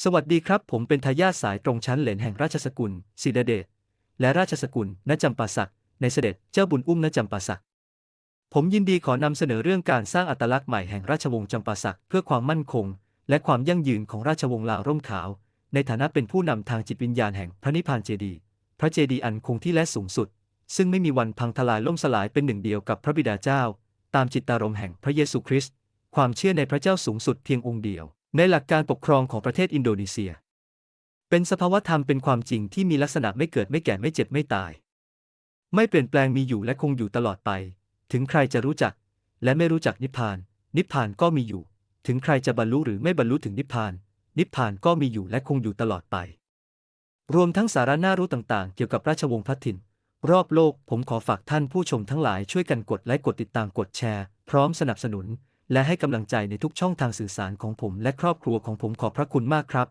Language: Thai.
สวัสดีครับ ผมเป็นทายาทสายตรงชั้นเหลนแห่งราชสกุลศิดเดชและราชสกุลณจำปาสักในเสด็จเจ้าบุญอุ้มณจำปาสักผมยินดีขอนำเสนอเรื่องการสร้างอัตลักษณ์ใหม่แห่งราชวงศ์จำปาสักเพื่อความมั่นคง และความยั่งยืนของราชวงศ์ลาวร่มขาว ในฐานะเป็นผู้นำทางจิตวิญญาณแห่งพระนิพพานเจดีย์พระเจดีย์อันคงที่และสูงสุด ซึ่งไม่มีวันพังทลายล่มสลายเป็นหนึ่งเดียวกับพระบิดาเจ้า ตามจิตตารมณ์แห่งพระเยซูคริสต์ความเชื่อในพระเจ้าสูงสุดเพียงองค์เดียว ในหลักการปกครองของประเทศอินโดนีเซีย เป็นสภาวธรรมเป็นความจริงที่มีลักษณะไม่เกิดไม่แก่ไม่เจ็บไม่ตาย ไม่เปลี่ยนแปลงมีอยู่และคงอยู่ตลอดไป ถึงใครจะรู้จัก และไม่รู้จักนิพพาน นิพพานก็มีอยู่ ถึงใครจะบรรลุหรือไม่บรรลุถึงนิพพาน นิพพานก็มีอยู่และคงอยู่ตลอดไป รวมทั้งสาระน่ารู้ต่างๆ เกี่ยวกับราชวงศ์พระถิ่นรอบโลกผมขอฝากท่านผู้ชมทั้งหลายช่วยกันกดไลค์กดติดตามกดแชร์ พร้อมสนับสนุน และให้กำลังใจในทุกช่องทางสื่อสารของผมและครอบครัวของผมขอบพระคุณมากครับ